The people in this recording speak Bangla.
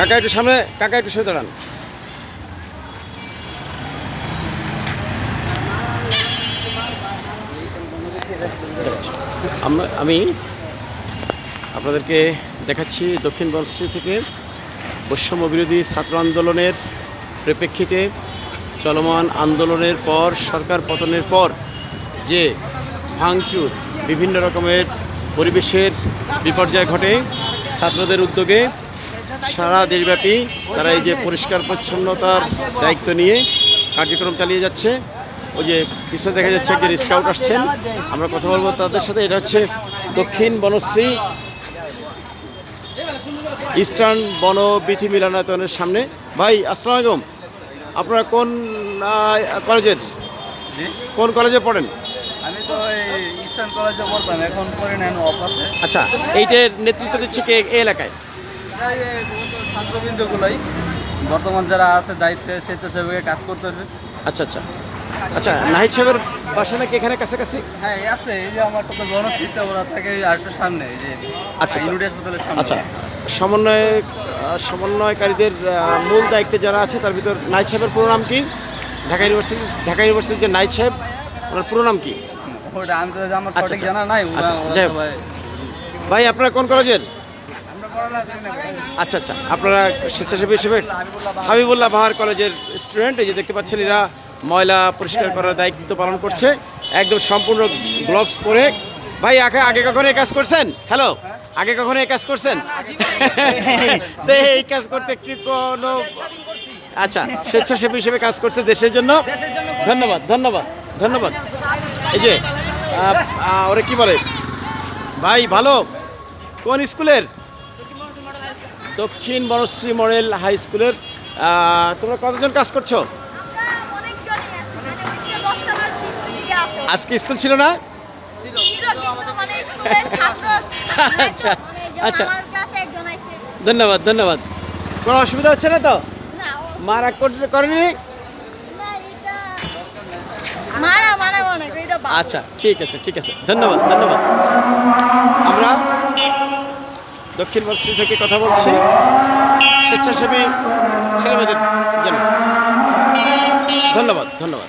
কাকা একটু সামনে, কাকা একটু সরে দাঁড়ান। আমি আপনাদেরকে দেখাচ্ছি দক্ষিণ বনশ্রী থেকে বৈষম্য বিরোধী ছাত্র আন্দোলনের প্রেক্ষিতে চলমান আন্দোলনের পর, সরকার পতনের পর যে ভাঙচুর, বিভিন্ন রকমের পরিবেশের বিপর্যয় ঘটে ছাত্রদের উদ্যোগে সারা দেশব্যাপী তারা এই যে পরিষ্কার পরিচ্ছন্নতার দায়িত্ব নিয়ে কার্যক্রম চালিয়ে যাচ্ছে। ওই যে পিছনে দেখা যাচ্ছে একজন স্কাউট আসছেন। আমরা কথা বলব তাদের সাথে। এটা হচ্ছে দক্ষিণ বনশ্রী ইস্টার্ন বনবিথি মিলনায়তনের সামনে। ভাই আসসালামু আলাইকুম। আপনারা কোন কলেজের? কোন কলেজে পড়েন? আমি তো এই ইস্টার্ন কলেজে পড়তাম এখন করে নেন অফ আছে। আচ্ছা এইটার নেতৃত্ব দিচ্ছে কে? এলাকায়? ছাত্রবৃন্দগুলোই বর্তমান যারা আছে দায়িত্বে স্বেচ্ছাসেবকে কাজ করতেছে। আচ্ছা আচ্ছা। আচ্ছা নাহিদ সাহেবের বাসা নাকি এখানে কাছাকাছি? হ্যাঁ আছে এই যে আমার তো গণস্থিত ওরা থাকে আর একটু সামনে এই যে আচ্ছা, আচ্ছা। ইউনিটি হাসপাতালের সামনে। আচ্ছা সমন্বয় সমন্বয়কারীদের মূল দায়িত্বে যারা আছে তার ভিতর নাইট সাহেবের পুরো নাম কি? ঢাকা ইউনিভার্সিটি ঢাকা ইউনিভার্সিটির যে নাইট সাহেব ওনার পুরো নাম কি? ওটা আমি তো আমার সঠিক আচ্ছা। জানা নাই আচ্ছা, হোক। সবাই ভাই আপনারা কোন কলেজের আমরা পড়ালেখা করি না ভাই। আচ্ছা আচ্ছা। আপনারা স্বেচ্ছাসেবী হিসেবে হাবিবুল্লাহ বাহার কলেজের স্টুডেন্ট, এই যে দেখতে পাচ্ছেন এরা ময়লা পরিষ্কার করার দায়িত্ব পালন করছে। একদম সম্পূর্ণ গ্লোভস পরে। ভাই, আগে আগে কখনো এই কাজ করছেন? হ্যালো আগে কখনো এই কাজ করছেন? তো এই কাজ করতে কি কোনো আচ্ছা স্বেচ্ছাসেবী হিসেবে কাজ করছে দেশের জন্য। ধন্যবাদ ধন্যবাদ ধন্যবাদ। এই যে ওরা কি বলে? ভাই, ভালো? কোন স্কুলের? দক্ষিণ বনশ্রী মডেল হাই স্কুলের তোমরা কতজন কাজ করছ? আজকে স্কুল ছিল না? আচ্ছা, আচ্ছা। ধন্যবাদ ধন্যবাদ। কোনো অসুবিধা হচ্ছে না তো? মারা করেনি। আচ্ছা ঠিক আছে ঠিক আছে। ধন্যবাদ ধন্যবাদ। আমরা দক্ষিণ বর্ষী থেকে কথা বলছি। স্বেচ্ছাসেবী ছেলেমেয়েদের জন্য। ধন্যবাদ ধন্যবাদ।